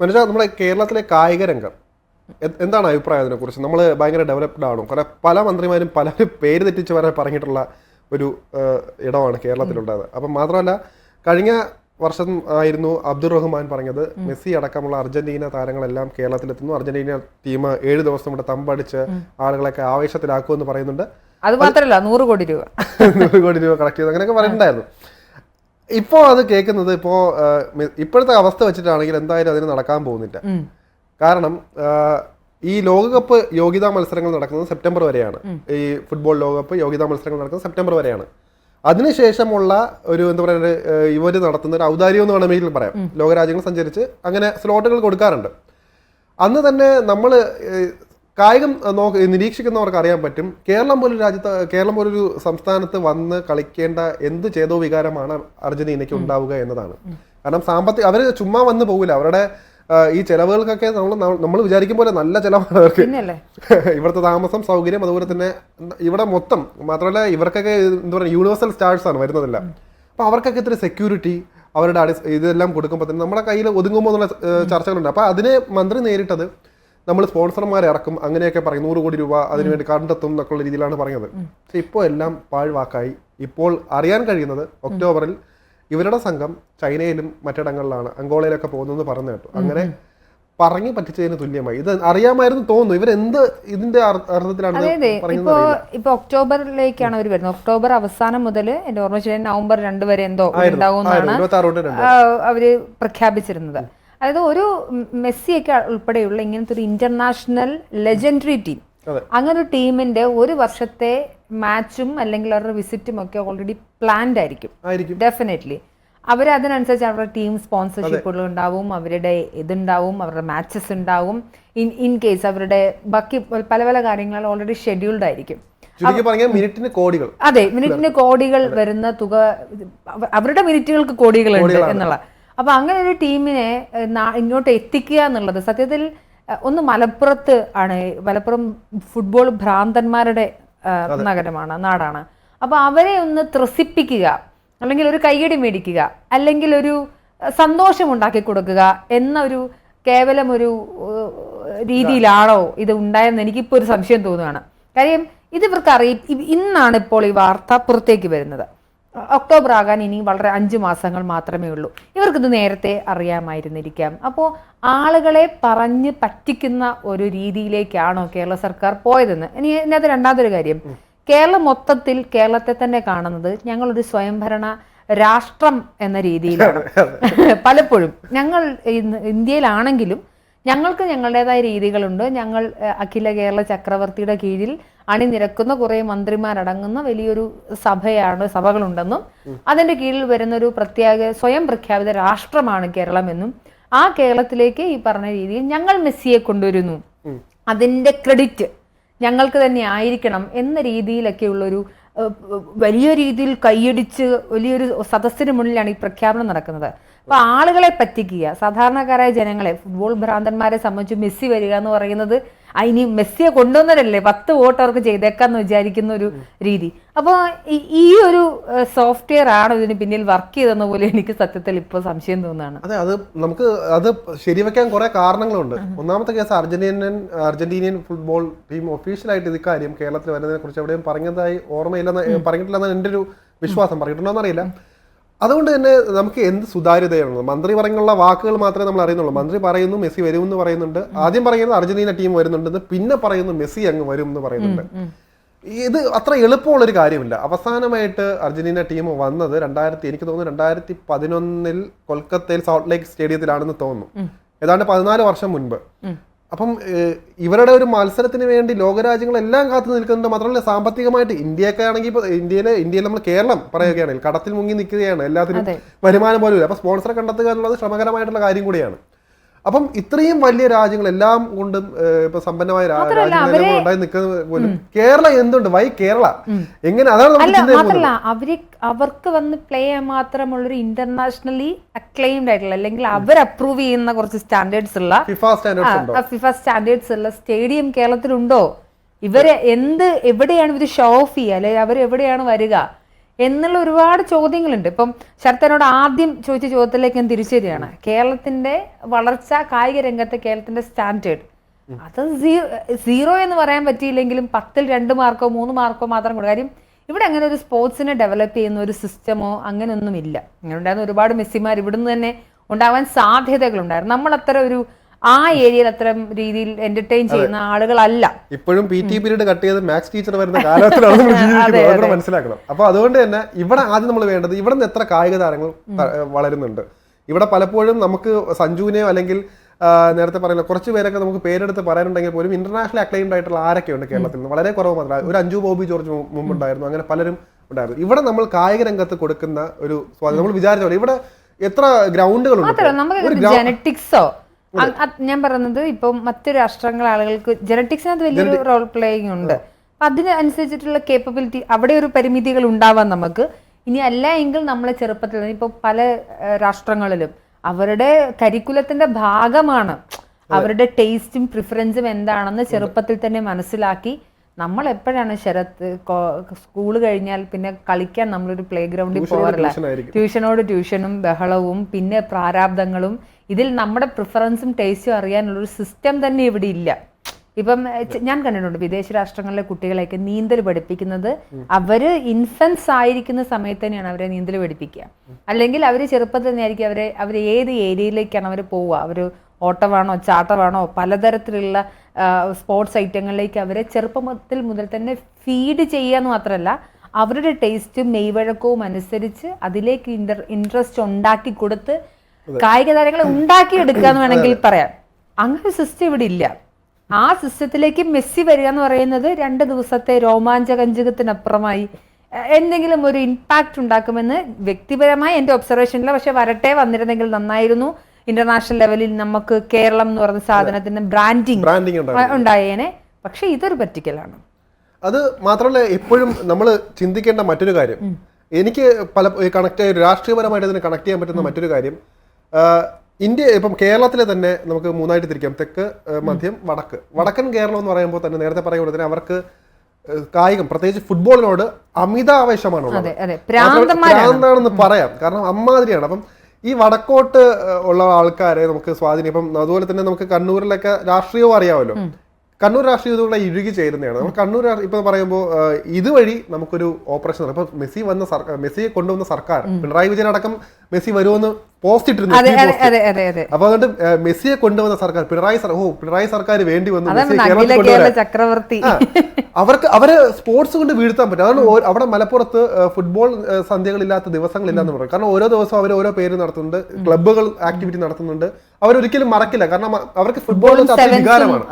മനുഷ്യ നമ്മുടെ കേരളത്തിലെ കായിക രംഗം എന്താണ് അഭിപ്രായം അതിനെ കുറിച്ച് നമ്മൾ ഭയങ്കര ഡെവലപ്ഡ് ആണോ? കാരണം പല മന്ത്രിമാരും പല പേര് തെറ്റിച്ച് വരെ പറഞ്ഞിട്ടുള്ള ഒരു ഇടമാണ് കേരളത്തിലുള്ളത്. അപ്പം മാത്രമല്ല കഴിഞ്ഞ വർഷം ആയിരുന്നു അബ്ദുൾ റഹ്മാൻ പറഞ്ഞത് മെസ്സി അടക്കമുള്ള അർജന്റീന താരങ്ങളെല്ലാം കേരളത്തിലെത്തുന്നു. അർജന്റീന ടീം ഏഴ് ദിവസം ഇവിടെ തമ്പടിച്ച് ആളുകളൊക്കെ ആവേശത്തിലാക്കുമെന്ന് പറയുന്നുണ്ട്. അത് മാത്രമല്ല നൂറ് കോടി രൂപ. നൂറ് കോടി രൂപ കളക്ട് ചെയ്തു. അങ്ങനെയൊക്കെ പറഞ്ഞിട്ടുണ്ടായിരുന്നു. ഇപ്പോൾ അത് കേൾക്കുന്നത് ഇപ്പോ ഇപ്പോഴത്തെ അവസ്ഥ വെച്ചിട്ടാണെങ്കിൽ എന്തായാലും അതിന് നടക്കാൻ പോകുന്നില്ല. കാരണം ഈ ലോകകപ്പ് യോഗ്യതാ മത്സരങ്ങൾ നടക്കുന്നത് സെപ്റ്റംബർ വരെയാണ്. ഈ ഫുട്ബോൾ ലോകകപ്പ് യോഗ്യതാ മത്സരങ്ങൾ നടക്കുന്നത് സെപ്റ്റംബർ വരെയാണ്. അതിനുശേഷമുള്ള ഒരു എന്താ പറയുക ഇവർ നടത്തുന്ന ഒരു ഔദാര്യം എന്ന് വേണമെങ്കിൽ പറയാം. ലോകരാജ്യങ്ങൾ സഞ്ചരിച്ച് അങ്ങനെ സ്ലോട്ടുകൾ കൊടുക്കാറുണ്ട്. അന്ന് തന്നെ നമ്മൾ കായികം നോക്ക് നിരീക്ഷിക്കുന്നവർക്ക് അറിയാൻ പറ്റും. കേരളം പോലൊരു രാജ്യത്ത് കേരളം പോലൊരു സംസ്ഥാനത്ത് വന്ന് കളിക്കേണ്ട എന്ത് ചേതോ വികാരമാണ് അർജന്റീനയ്ക്ക് ഉണ്ടാവുക എന്നതാണ്. കാരണം സാമ്പത്തിക അവർ ചുമ്മാ വന്ന് പോകില്ല അവരുടെ ഈ ചെലവുകൾക്കൊക്കെ നമ്മൾ നമ്മൾ വിചാരിക്കും പോലെ നല്ല ചെലവാണ് അവർക്ക്. ഇവിടുത്തെ താമസം സൗകര്യം അതുപോലെ തന്നെ ഇവിടെ മൊത്തം മാത്രമല്ല ഇവർക്കൊക്കെ എന്താ പറയുക യൂണിവേഴ്സൽ സ്റ്റാർസ് ആണ് വരുന്നതല്ല. അപ്പൊ അവർക്കൊക്കെ ഇത്ര സെക്യൂരിറ്റി അവരുടെ അടി ഇതെല്ലാം കൊടുക്കുമ്പോൾ തന്നെ നമ്മുടെ കയ്യിൽ ഒതുങ്ങുമ്പോൾ എന്നുള്ള ചർച്ചകളുണ്ട്. അപ്പൊ അതിന് മന്ത്രി നേരിട്ടത് നമ്മൾ സ്പോൺസർമാരെ ഇറക്കും അങ്ങനെയൊക്കെ പറയും. നൂറ് കോടി രൂപ അതിനുവേണ്ടി കണ്ടെത്തും എന്നൊക്കെയുള്ള രീതിയിലാണ് പറഞ്ഞത് പക്ഷെ ഇപ്പോൾ എല്ലാം പാഴ്വാക്കായി. ഇപ്പോൾ അറിയാൻ കഴിയുന്നത് ഒക്ടോബറിൽ ഇവരുടെ സംഘം ചൈനയിലും മറ്റിടങ്ങളിലാണ് അങ്കോളയിലൊക്കെ പോകുന്നതെന്ന് പറഞ്ഞു കേട്ടു. അങ്ങനെ പറഞ്ഞു പറ്റിച്ചതിന് തുല്യമായി. ഇത് അറിയാമായിരുന്നു തോന്നുന്നു. ഇവരെന്ത് ഇതിന്റെ അർ- അർത്ഥത്തിലാണ് ഇപ്പോ ഇപ്പൊ ഒക്ടോബറിലേക്കാണ് അവർ വരുന്നത്. ഒക്ടോബർ അവസാനം മുതൽ എന്റെ ഓർമ്മ ശരി നവംബർ രണ്ട് വരെ എന്തോ ഉണ്ടാവും അവർ പ്രഖ്യാപിച്ചിരുന്നത്. അതായത് ഒരു മെസ്സിയൊക്കെ ഉൾപ്പെടെയുള്ള ഇങ്ങനത്തെ ഒരു ഇന്റർനാഷണൽ ലെജൻഡറി ടീം അങ്ങനൊരു അങ്ങനെ ഒരു ടീമിന്റെ ഒരു വർഷത്തെ മാച്ചും അല്ലെങ്കിൽ അവരുടെ വിസിറ്റും ഒക്കെ ഓൾറെഡി പ്ലാൻഡ് ആയിരിക്കും. ഡെഫിനറ്റ്ലി അവർ അതിനനുസരിച്ച് അവരുടെ ടീം സ്പോൺസർഷിപ്പുകൾ ഉണ്ടാവും അവരുടെ ഇതുണ്ടാവും അവരുടെ മാച്ചസ് ഉണ്ടാവും. ഇൻ ഇൻ കേസ് അവരുടെ ബാക്കി പല പല കാര്യങ്ങൾ ഓൾറെഡി ഷെഡ്യൂൾഡ് ആയിരിക്കും. മിനിറ്റിന് കോടികൾ. അതെ മിനിറ്റിന് കോടികൾ വരുന്ന തുക അവരുടെ മിനിറ്റുകൾക്ക് കോടികളുണ്ട് എന്നുള്ള അപ്പൊ അങ്ങനെ ഒരു ടീമിനെ ഇങ്ങോട്ട് എത്തിക്കുക എന്നുള്ളത് സത്യത്തിൽ ഒന്ന് മലപ്പുറത്ത് ആണ്. മലപ്പുറം ഫുട്ബോൾ ഭ്രാന്തന്മാരുടെ നഗരമാണ് നാടാണ്. അപ്പോൾ അവരെ ഒന്ന് ത്രസിപ്പിക്കുക അല്ലെങ്കിൽ ഒരു കൈയടി മേടിക്കുക അല്ലെങ്കിൽ ഒരു സന്തോഷമുണ്ടാക്കി സന്തോഷം ഉണ്ടാക്കി കൊടുക്കുക എന്ന ഒരു കേവലം ഒരു രീതിയിലാണോ ഇത് ഉണ്ടായെന്ന് എനിക്കിപ്പോൾ ഒരു സംശയം തോന്നുകയാണ്. കാര്യം ഇത് ഇവർക്ക് അറിയി ഇന്നാണ് ഇപ്പോൾ ഈ വാർത്ത പുറത്തേക്ക് വരുന്നത്. ഒക്ടോബർ ആകാൻ ഇനി വളരെ അഞ്ച് മാസങ്ങൾ മാത്രമേ ഉള്ളൂ. ഇവർക്കിത് നേരത്തെ അറിയാമായിരുന്നിരിക്കാം. അപ്പോൾ ആളുകളെ പറഞ്ഞ് പറ്റിക്കുന്ന ഒരു രീതിയിലേക്കാണോ കേരള സർക്കാർ പോയതെന്ന്? ഇനി ഇതിനകത്ത് രണ്ടാമതൊരു കാര്യം. കേരളം മൊത്തത്തിൽ കേരളത്തെ തന്നെ കാണുന്നത് ഞങ്ങളൊരു സ്വയംഭരണ രാഷ്ട്രം എന്ന രീതിയിലാണ്. പലപ്പോഴും ഞങ്ങൾ ഇന്ത്യയിലാണെങ്കിലും ഞങ്ങൾക്ക് ഞങ്ങളുടേതായ രീതികളുണ്ട്. ഞങ്ങൾ അഖില കേരള ചക്രവർത്തിയുടെ കീഴിൽ അണിനിരക്കുന്ന കുറേ മന്ത്രിമാരടങ്ങുന്ന വലിയൊരു സഭയാണ് സഭകളുണ്ടെന്നും അതിന്റെ കീഴിൽ വരുന്ന ഒരു പ്രത്യേക സ്വയം പ്രഖ്യാപിത രാഷ്ട്രമാണ് കേരളമെന്നും ആ കേരളത്തിലേക്ക് ഈ പറഞ്ഞ രീതിയിൽ ഞങ്ങൾ മെസ്സിയെ കൊണ്ടുവരുന്നു. അതിന്റെ ക്രെഡിറ്റ് ഞങ്ങൾക്ക് തന്നെ ആയിരിക്കണം എന്ന രീതിയിലൊക്കെയുള്ളൊരു വലിയ രീതിയിൽ കൈയടിച്ച് വലിയൊരു സദസ്സിന് മുന്നിലാണ് ഈ പ്രഖ്യാപനം നടക്കുന്നത്. അപ്പൊ ആളുകളെ പറ്റിക്കുക. സാധാരണക്കാരായ ജനങ്ങളെ ഫുട്ബോൾ ഭ്രാന്തന്മാരെ സംബന്ധിച്ച് മെസ്സി വരിക എന്ന് പറയുന്നത് ഇനി മെസ്സിയെ കൊണ്ടുവന്നതല്ലേ? പത്ത് വോട്ട് അവർക്ക് ചെയ്തേക്കാന്ന് വിചാരിക്കുന്ന ഒരു രീതി. അപ്പോൾ ഈ ഒരു സോഫ്റ്റ്വെയർ ആണ് ഇതിന് പിന്നിൽ വർക്ക് ചെയ്തെന്ന പോലെ എനിക്ക് സത്യത്തിൽ ഇപ്പോൾ സംശയം തോന്നുകയാണ്. അതെ അത് നമുക്ക് അത് ശരിവെക്കാൻ കുറെ കാരണങ്ങളുണ്ട്. ഒന്നാമത്തെ case Argentinian Argentinian football team ഒഫീഷ്യലായിട്ട് ഇത് കാര്യം കേരളത്തിൽ വരുന്നതിനെ കുറിച്ച് എവിടെയും പറഞ്ഞതായി ഓർമ്മയില്ലെന്ന് പറഞ്ഞിട്ടില്ലെന്ന് എന്റെ ഒരു വിശ്വാസം. പറഞ്ഞിട്ടുണ്ടോ എന്നറിയില്ല അതുകൊണ്ട് തന്നെ നമുക്ക് എന്ത് സുതാര്യതയാണ് മന്ത്രി പറഞ്ഞുള്ള വാക്കുകൾ മാത്രമേ നമ്മൾ അറിയുന്നുള്ളൂ. മന്ത്രി പറയുന്നു മെസ്സി വരും എന്ന് പറയുന്നുണ്ട് ആദ്യം പറയുന്നത് അർജന്റീന ടീം വരുന്നുണ്ടെന്ന് പിന്നെ പറയുന്നു മെസ്സി അങ്ങ് വരും എന്ന് പറയുന്നുണ്ട് ഇത് അത്ര എളുപ്പമുള്ളൊരു കാര്യമില്ല. അവസാനമായിട്ട് അർജന്റീന ടീം വന്നത് രണ്ടായിരത്തി എനിക്ക് തോന്നുന്നു രണ്ടായിരത്തി പതിനൊന്നിൽ കൊൽക്കത്തയിൽ സൗത്ത് ലേക്ക് സ്റ്റേഡിയത്തിലാണെന്ന് തോന്നുന്നു. ഏതാണ്ട് പതിനാല് വർഷം മുൻപ്. അപ്പം ഇവരുടെ ഒരു മത്സരത്തിന് വേണ്ടി ലോകരാജ്യങ്ങളെല്ലാം കാത്തു നിൽക്കുന്നുണ്ട് മാത്രമല്ല സാമ്പത്തികമായിട്ട് ഇന്ത്യയൊക്കെ ആണെങ്കിൽ ഇപ്പോൾ ഇന്ത്യയിലെ ഇന്ത്യയിൽ നമ്മൾ കേരളം പറയുകയാണെങ്കിൽ കടത്തിൽ മുങ്ങി നിൽക്കുകയാണ് എല്ലാത്തിനും. വരുമാനം പോലും ഇല്ല അപ്പൊ സ്പോൺസറെ കണ്ടെത്തുക എന്നുള്ളത് ശ്രമകരമായിട്ടുള്ള കാര്യം കൂടിയാണ് അപ്പം ഇത്രയും വലിയ രാജ്യങ്ങൾ എല്ലാം കൊണ്ടും ഇപ്പൊ സമ്പന്നമായ രാജ്യങ്ങളെല്ലാം ഉണ്ടായി നിൽക്കുന്ന പോലും കേരളം എന്തുണ്ട്? വൈ കേരള. എങ്ങനെ? അതാണ് മാത്രല്ല അവർ അവർക്ക് വന്ന് പ്ലേ ചെയ്യാൻ മാത്രമുള്ളൊരു ഇന്റർനാഷണലി അക്ലെയിംഡ് ആയിട്ടുള്ള അല്ലെങ്കിൽ അവർ അപ്രൂവ് ചെയ്യുന്ന കുറച്ച് സ്റ്റാൻഡേർഡ്സ് ഉള്ള ഫിഫ സ്റ്റാൻഡേർഡ്സ് ഫിഫ സ്റ്റാൻഡേർഡ്സ് ഉള്ള സ്റ്റേഡിയം കേരളത്തിലുണ്ടോ? ഇവരെ എന്ത് എവിടെയാണ് ഇവർ ഷോ ഓഫ് ചെയ്യുക? അല്ലെങ്കിൽ അവർ എവിടെയാണ് വരിക? എന്നുള്ള ഒരുപാട് ചോദ്യങ്ങളുണ്ട്. ഇപ്പം ശരത്തനോട് ആദ്യം ചോദിച്ച ചോദ്യത്തിലേക്ക് ഞാൻ തിരിച്ചു വരികയാണ്. കേരളത്തിന്റെ വളർച്ച കായിക രംഗത്തെ കേരളത്തിന്റെ സ്റ്റാൻഡേർഡ്. അത് സീറോ എന്ന് പറയാൻ പറ്റിയില്ലെങ്കിലും പത്തിൽ രണ്ട് മാർക്കോ മൂന്ന് മാർക്കോ മാത്രം കൊടുക്കും. കാര്യം ഇവിടെ അങ്ങനെ ഒരു സ്പോർട്സിനെ ഡെവലപ്പ് ചെയ്യുന്ന ഒരു സിസ്റ്റമോ അങ്ങനെയൊന്നുമില്ല. ഇങ്ങനെ ഉണ്ടായിരുന്ന ഒരുപാട് മെസ്സിമാർ ഇവിടുന്ന് തന്നെ ഉണ്ടാവാൻ സാധ്യതകളുണ്ടായിരുന്നു. നമ്മൾ അത്ര ഒരു ആ ഏരിയയിൽ അത്ര രീതിയിൽ എന്റർടൈൻ ചെയ്യുന്ന ആളുകളല്ല. ഇപ്പോഴും പി ടി പീരീഡ് കട്ട് ചെയ്ത് മാത്സ് ടീച്ചർ വരുന്ന കാലത്തിലാണ് നമ്മൾ ജീവിക്കുന്നത് അതുകൂടെ മനസ്സിലാക്കണം. അപ്പൊ അതുകൊണ്ട് തന്നെ ഇവിടെ ആദ്യം നമ്മൾ വേണ്ടത് ഇവിടെ നിന്ന് എത്ര കായിക താരങ്ങൾ വളരുന്നുണ്ട്. ഇവിടെ പലപ്പോഴും നമുക്ക് സഞ്ജുവിനെയോ അല്ലെങ്കിൽ നേരത്തെ പറയുന്ന കുറച്ച് പേരൊക്കെ നമുക്ക് പേരെടുത്ത് പറയാനുണ്ടെങ്കിൽ പോലും ഇന്റർനാഷണൽ അക്ലൈംഡ് ആയിട്ടുള്ള ആരൊക്കെയുണ്ട് കേരളത്തിൽ നിന്ന് വളരെ കുറവ് മാത്രമേ ഒരു അഞ്ചു ബോബി ജോർജ് മുമ്പുണ്ടായിരുന്നു. അങ്ങനെ പലരും ഉണ്ടായിരുന്നു. ഇവിടെ നമ്മൾ കായിക രംഗത്ത് കൊടുക്കുന്ന ഒരു സ്വാധീനം നമ്മൾ വിചാരിച്ച പോലെ ഇവിടെ എത്ര ഗ്രൗണ്ടുകളുണ്ട് ജനറ്റിക്സോ ഞാൻ പറയുന്നത് ഇപ്പം മറ്റു രാഷ്ട്രങ്ങൾ ആളുകൾക്ക് ജനറ്റിക്സിനകത്ത് വലിയൊരു റോൾ പ്ലേയിങ് ഉണ്ട് അപ്പൊ അതിനനുസരിച്ചിട്ടുള്ള കേപ്പബിലിറ്റി അവിടെ ഒരു പരിമിതികൾ ഉണ്ടാവാം നമുക്ക്. ഇനി അല്ല എങ്കിൽ നമ്മളെ ചെറുപ്പത്തിൽ ഇപ്പൊ പല രാഷ്ട്രങ്ങളിലും അവരുടെ കരിക്കുലത്തിന്റെ ഭാഗമാണ്. അവരുടെ ടേസ്റ്റും പ്രിഫറൻസും എന്താണെന്ന് ചെറുപ്പത്തിൽ തന്നെ മനസ്സിലാക്കി നമ്മൾ എപ്പോഴാണ് ശരത്ത് സ്കൂൾ കഴിഞ്ഞാൽ പിന്നെ കളിക്കാൻ നമ്മളൊരു പ്ലേ ഗ്രൗണ്ടിൽ പോകാറില്ല. ട്യൂഷനോട് ട്യൂഷനും ബഹളവും പിന്നെ പ്രാരാബ്ദങ്ങളും ഇതിൽ നമ്മുടെ പ്രിഫറൻസും ടേസ്റ്റും അറിയാനുള്ളൊരു സിസ്റ്റം തന്നെ ഇവിടെ ഇല്ല. ഇപ്പം ഞാൻ കണ്ടിട്ടുണ്ട് വിദേശ രാഷ്ട്രങ്ങളിലെ കുട്ടികളെയൊക്കെ നീന്തൽ പഠിപ്പിക്കുന്നത് അവർ ഇൻഫൻസ് ആയിരിക്കുന്ന സമയത്ത് തന്നെയാണ് അവരെ നീന്തൽ പഠിപ്പിക്കുക. അല്ലെങ്കിൽ അവർ ചെറുപ്പത്തിൽ തന്നെയായിരിക്കും അവരെ അവർ ഏത് ഏരിയയിലേക്കാണ് അവർ പോവുക? അവർ ഓട്ടമാണോ ചാട്ടമാണോ പലതരത്തിലുള്ള സ്പോർട്സ് ഐറ്റങ്ങളിലേക്ക് അവരെ ചെറുപ്പത്തിൽ മുതൽ തന്നെ ഫീഡ് ചെയ്യുക എന്ന് മാത്രമല്ല അവരുടെ ടേസ്റ്റും മെയ്വഴക്കവും അനുസരിച്ച് അതിലേക്ക് ഇൻട്രസ്റ്റ് ഉണ്ടാക്കി കൊടുത്ത് കായിക താരങ്ങളെ ഉണ്ടാക്കിയെടുക്കുക എന്ന് വേണമെങ്കിൽ പറയാം. അങ്ങനെ സിസ്റ്റം ഇവിടെ ഇല്ല. ആ സിസ്റ്റത്തിലേക്ക് മെസ്സി വരിക എന്ന് പറയുന്നത് രണ്ട് ദിവസത്തെ രോമാഞ്ചകഞ്ചകത്തിനപ്പുറമായി എന്തെങ്കിലും ഒരു ഇമ്പാക്റ്റ് ഉണ്ടാക്കുമെന്ന് വ്യക്തിപരമായി എന്റെ ഒബ്സർവേഷനില്ല പക്ഷെ വരട്ടെ വന്നിരുന്നെങ്കിൽ നന്നായിരുന്നു. ഇന്റർനാഷണൽ ലെവലിൽ നമുക്ക് കേരളം എന്ന് പറയുന്ന സാധനത്തിന് ബ്രാൻഡിങ് ഉണ്ടായേനെ. പക്ഷെ ഇതൊരു പറ്റിക്കലാണ് അത് മാത്രമല്ല എപ്പോഴും നമ്മൾ ചിന്തിക്കേണ്ട മറ്റൊരു കാര്യം. എനിക്ക് പല കണക്ട് രാഷ്ട്രീയപരമായിട്ട് ഇതിനെ കണക്ട് ചെയ്യാൻ പറ്റുന്ന മറ്റൊരു കാര്യം ഇന്ത്യ ഇപ്പം കേരളത്തിലെ തന്നെ നമുക്ക് മൂന്നായിട്ട് തിരിക്കാം. തെക്ക് മധ്യം വടക്ക്. വടക്കൻ കേരളം എന്ന് പറയുമ്പോൾ തന്നെ നേരത്തെ പറയുമ്പോൾ തന്നെ അവർക്ക് കായികം പ്രത്യേകിച്ച് ഫുട്ബോളിനോട് അമിത ആവേശമാണുള്ളത് പ്രാന്താണെന്ന് പറയാം. കാരണം അമ്മാതിരിയാണ്. അപ്പം ഈ വടക്കോട്ട് ഉള്ള ആൾക്കാരെ നമുക്ക് സ്വാധീനം ഇപ്പം അതുപോലെ തന്നെ നമുക്ക് കണ്ണൂരിലൊക്കെ രാഷ്ട്രീയവും അറിയാമല്ലോ. കണ്ണൂർ രാഷ്ട്രീയം ഇതുകൂടെ ഇഴുകി ചേരുന്നതാണ്. നമ്മൾ കണ്ണൂർ ഇപ്പം പറയുമ്പോൾ ഇതുവഴി നമുക്കൊരു ഓപ്പറേഷൻ ഇപ്പം ഇപ്പൊ മെസ്സി വന്ന സർക്കാർ മെസ്സിയെ കൊണ്ടുവന്ന സർക്കാർ പിണറായി വിജയൻ അടക്കം മെസ്സി വരുമെന്ന് പോസ്റ്റ് ഇട്ടിരുന്നു അപ്പൊ അതുകൊണ്ട് മെസ്സിയെ കൊണ്ടുവന്ന സർക്കാർ പിണറായി ഓ പിണറായി സർക്കാർ വേണ്ടി വന്നു ചക്രവർത്തി. അവർക്ക് അവരെ സ്പോർട്സ് കൊണ്ട് വീഴ്ത്താൻ പറ്റും. അതാണ് അവിടെ മലപ്പുറത്ത് ഫുട്ബോൾ സന്ധ്യകളില്ലാത്ത ദിവസങ്ങളില്ലാന്ന് പറയും കാരണം ഓരോ ദിവസവും അവർ ഓരോ പേര് നടത്തുന്നുണ്ട് ക്ലബ്ബുകൾ ആക്ടിവിറ്റി നടത്തുന്നുണ്ട്. അവരൊരിക്കലും മറക്കില്ല. കാരണം അവർക്ക് ഫുട്ബോൾ വികാരമാണ്.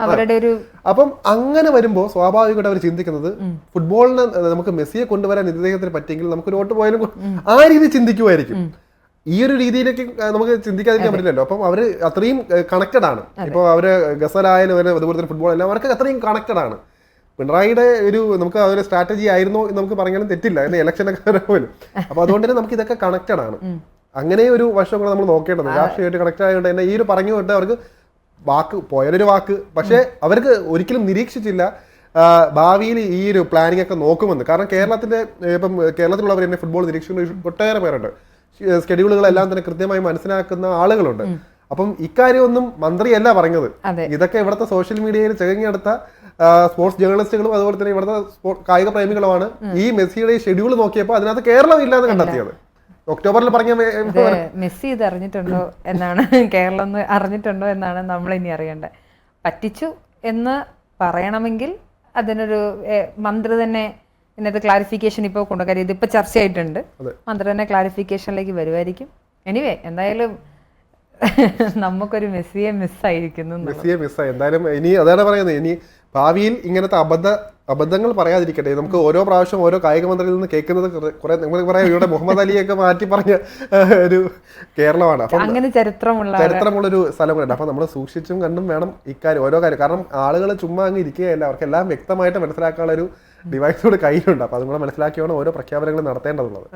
അപ്പം അങ്ങനെ വരുമ്പോൾ സ്വാഭാവികമായിട്ട് അവർ ചിന്തിക്കുന്നത് ഫുട്ബോളിന് നമുക്ക് മെസ്സിയെ കൊണ്ടുവരാൻ ഇദ്ദേഹത്തിന് പറ്റിയെങ്കിൽ നമുക്ക് ഒരു വോട്ട് പോയാലും ആ രീതി ചിന്തിക്കുമായിരിക്കും. ഈ ഒരു രീതിയിലേക്ക് നമുക്ക് ചിന്തിക്കാതിരിക്കാൻ പറ്റില്ലല്ലോ. അപ്പം അവർ അത്രയും കണക്റ്റഡ് ആണ്. ഇപ്പോൾ അവർ ഗസലായാലും അവർ അതുപോലെ തന്നെ ഫുട്ബോൾ എല്ലാം അവർക്ക് അത്രയും കണക്റ്റഡ് ആണ്. പിണറായിയുടെ ഒരു നമുക്ക് അതൊരു സ്ട്രാറ്റജി ആയിരുന്നു എന്ന് നമുക്ക് പറഞ്ഞാലും തെറ്റില്ല. അതിന്റെ ഇലക്ഷനൊക്കെ ഒക്കെ വരുമ്പോഴും അപ്പൊ അതുകൊണ്ട് തന്നെ നമുക്ക് ഇതൊക്കെ കണക്റ്റഡ് ആണ്. അങ്ങനെ ഒരു വശം കൂടെ നമ്മൾ നോക്കേണ്ടത്. രാഷ്ട്രീയമായിട്ട് കണക്ട് ആയതുകൊണ്ട് തന്നെ ഈ ഒരു പറഞ്ഞു കൊണ്ട് അവർക്ക് വാക്ക് പോയാലൊരു വാക്ക്. പക്ഷേ അവർക്ക് ഒരിക്കലും നിരീക്ഷിച്ചില്ല ഭാവിയിൽ ഈ ഒരു പ്ലാനിംഗ് ഒക്കെ നോക്കുമെന്ന്. കാരണം കേരളത്തിന്റെ ഇപ്പം കേരളത്തിലുള്ളവർ തന്നെ ഫുട്ബോൾ നിരീക്ഷിക്കുന്ന ഒട്ടേറെ പേരുണ്ട്. സ്കെഡ്യൂളുകളെല്ലാം തന്നെ കൃത്യമായി മനസ്സിലാക്കുന്ന ആളുകളുണ്ട്. അപ്പം ഇക്കാര്യമൊന്നും മന്ത്രിയല്ല പറഞ്ഞത്. ഇതൊക്കെ ഇവിടുത്തെ സോഷ്യൽ മീഡിയയിൽ ചെകഞ്ഞെടുത്ത സ്പോർട്സ് ജേർണലിസ്റ്റുകളും അതുപോലെ തന്നെ ഇവിടുത്തെ കായിക പ്രേമികളുമാണ് ഈ മെസ്സിയുടെ ഷെഡ്യൂൾ നോക്കിയപ്പോൾ അതിനകത്ത് കേരളം ഇല്ലാന്ന് കണ്ടെത്തിയത്. ഒക്ടോബറിൽ പറഞ്ഞ മെസ്സി ഇത് അറിഞ്ഞിട്ടുണ്ടോ എന്നാണ് കേരളം അറിഞ്ഞിട്ടുണ്ടോ എന്നാണ് നമ്മൾ ഇനി അറിയേണ്ടത്. പറ്റിച്ചു എന്ന് പറയണമെങ്കിൽ അതിനൊരു മന്ത്രി തന്നെ ഇന്നത്തെ ക്ലാരിഫിക്കേഷൻ ഇപ്പോൾ കൊണ്ടു കാര്യം ഇതിപ്പോൾ ചർച്ചയായിട്ടുണ്ട്. ആയിട്ടുണ്ട് മന്ത്രി തന്നെ ക്ലാരിഫിക്കേഷനിലേക്ക് വരുമായിരിക്കും എനിവേ എന്തായാലും നമുക്കൊരു മെസ്സിയെ മിസ്സായിരിക്കുന്നു. മെസ്സിയെ മിസ്സായി എന്തായാലും ഇനി അതാണ് പറയുന്നത്. ഇനി ഭാവിയിൽ ഇങ്ങനത്തെ അബദ്ധ അബദ്ധങ്ങൾ പറയാതിരിക്കട്ടെ. നമുക്ക് ഓരോ പ്രാവശ്യം ഓരോ കായിക മന്ത്രിയിൽ നിന്ന് കേൾക്കുന്നത് കുറെ- നമ്മൾ പറയാം ഇവിടെ മുഹമ്മദ് അലിയൊക്കെ മാറ്റി പറഞ്ഞ ഒരു കേരളമാണ്. അപ്പം അങ്ങനെ ചരിത്രമുള്ള ചരിത്രമുള്ളൊരു സ്ഥലം കൂടെ അപ്പൊ നമ്മൾ സൂക്ഷിച്ചും കണ്ടും വേണം ഇക്കാര്യം ഓരോ കാര്യം. കാരണം ആളുകൾ ചുമ്മാ അങ്ങ് ഇരിക്കുകയല്ല. അവർക്ക് എല്ലാം വ്യക്തമായിട്ട് മനസ്സിലാക്കാനുള്ള ഒരു ഡിവൈസ് കൂടെ കയ്യിലുണ്ട്. അപ്പൊ അതും കൂടെ മനസ്സിലാക്കിയാണ് ഓരോ പ്രഖ്യാപനങ്ങൾ നടത്തേണ്ടതുള്ളത്.